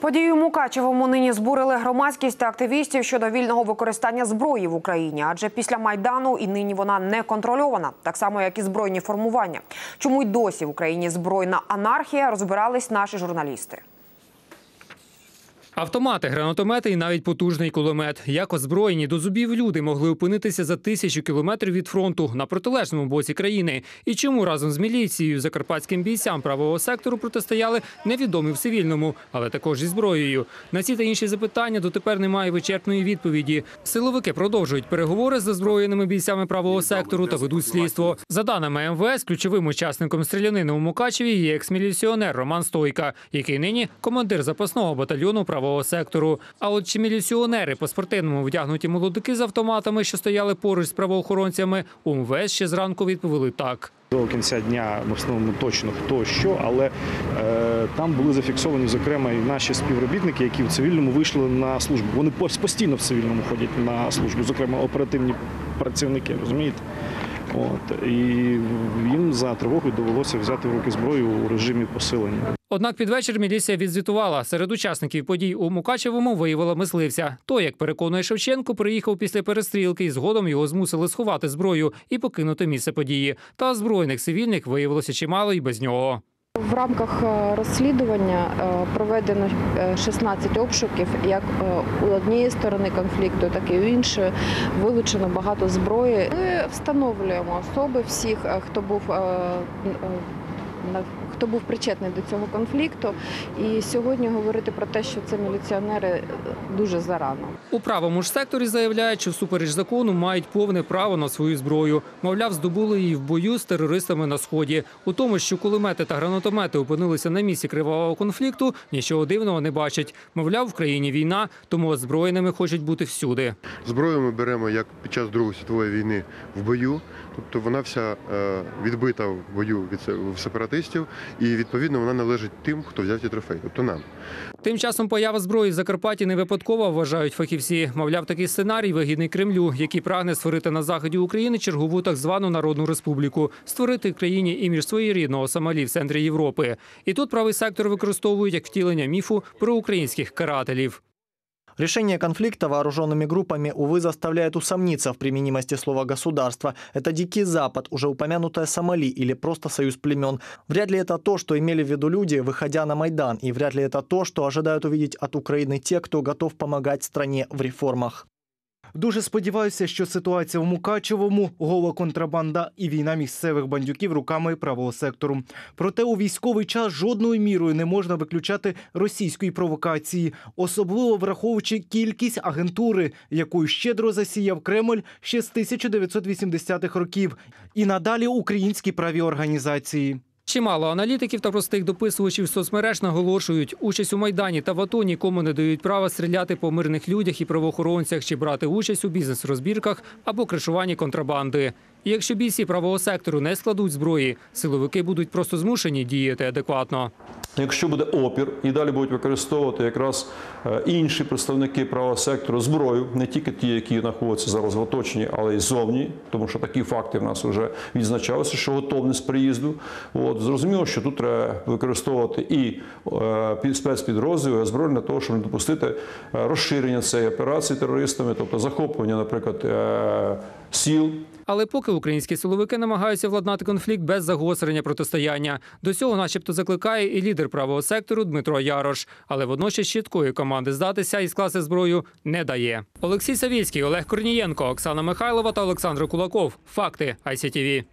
Події у Мукачевому нині збурили громадськість та активістів щодо вільного використання зброї в Україні, адже після майдану і нині вона не контрольована, так само як і збройні формування. Чому й досі в Україні збройна анархія розбирались наші журналісти. Автомати, гранатомети і навіть потужний кулемет. Як озброєні до зубів люди могли опинитися за тисячу кілометрів від фронту на протилежному боці країни. І чому разом з міліцією закарпатським бійцям правого сектору протистояли невідомі в цивільному, але також зі зброєю. На ці та інші запитання дотепер немає вичерпної відповіді. Силовики продовжують переговори з озброєними бійцями правого сектору та ведуть слідство. За даними МВС, ключовим учасником стрілянини у Мукачеві є екс-міліціонер Роман Стойка, який нині командир запасного батальйону правого сектору. А от чи міліціонери по спортивному вдягнуті молодики з автоматами, що стояли поруч з правоохоронцями, у МВС ще зранку відповіли так. До кінця дня ми встановимо точно хто що, але е, там були зафіксовані, зокрема, і наші співробітники, які в цивільному вийшли на службу. Вони постійно в цивільному ходять на службу, зокрема оперативні працівники, розумієте? От і їм за тривогою довелося взяти в руки зброю у режимі посилення. Однак під вечір міліція відзвітувала. Серед учасників подій у Мукачевому виявила мисливця. Той, як переконує Шевченко, приїхав після перестрілки і згодом його змусили сховати зброю і покинути місце події. Та озброєних цивільних виявилося чимало і без нього. В рамках е, розслідування е, проведено е, 16 обшуків, як е, у однієї сторони конфлікту, так і у іншої. Вилучено багато зброї. Ми встановлюємо особи всіх, е, хто був е, е, на- хто був причетний до цього конфлікту. І сьогодні говорити про те, що це міліціонери е, дуже зарано. У правому ж секторі заявляють, що всупереч закону мають повне право на свою зброю. Мовляв, здобули її в бою з терористами на сході. У тому, що кулемети та гранатомети опинилися на місці кривавого конфлікту, нічого дивного не бачать. Мовляв, в країні війна, тому озброєними хочуть бути всюди. Зброю ми беремо як під час Другої світової війни в бою, тобто вона вся е, відбита в бою від сепаратистів, і відповідно вона належить тим, хто взяв ці трофеї, тобто нам. Тим часом поява зброї в Закарпатті не випадкова, вважають фахівці. Мовляв, такий сценарій вигідний Кремлю, який прагне створити на заході України чергову так звану народну республіку, створити в країні імідж своєрідного Сомалі в центрі Європи. І тут правий сектор використовують як втілення міфу про українських карателів. Решение конфликта вооруженными группами, увы, заставляет усомниться в применимости слова «государство». Это Дикий Запад, уже упомянутая Сомали или просто союз племен. Вряд ли это то, что имели в виду люди, выходя на Майдан, и вряд ли это то, что ожидают увидеть от Украины те, кто готов помогать стране в реформах. Дуже сподіваюся, що ситуація в Мукачевому, гола контрабанда і війна місцевих бандюків руками правого сектору. Проте у військовий час жодною мірою не можна виключати російської провокації, особливо враховуючи кількість агентури, якою щедро засіяв Кремль ще з 1980-х років, і надалі українські праві організації. Чимало аналітиків та простих дописувачів соцмереж наголошують, участь у майдані та в АТО нікому не дають права стріляти по мирних людях і правоохоронцях чи брати участь у бізнес-розбірках або кришуванні контрабанди. Якщо бійці правого сектору не складуть зброї, силовики будуть просто змушені діяти адекватно. Якщо буде опір і далі будуть використовувати якраз е, інші представники правого сектору зброю, не тільки ті, які знаходяться зараз в оточенні, але й зовні, тому що такі факти в нас вже відзначалися, що готовність приїзду. От зрозуміло, що тут треба використовувати і е, під- спецпідрозділи, і озброєння для того, щоб не допустити е, розширення цієї операції терористами, тобто захоплення, наприклад, сіл Але поки українські силовики намагаються владнати конфлікт без загострення протистояння. До цього, начебто, закликає і лідер правого сектору Дмитро Ярош, але водночас чіткої команди здатися і скласти зброю не дає. Олексій Савільський, Олег Корнієнко, Оксана Михайлова та Олександр Кулаков. Факти ICTV.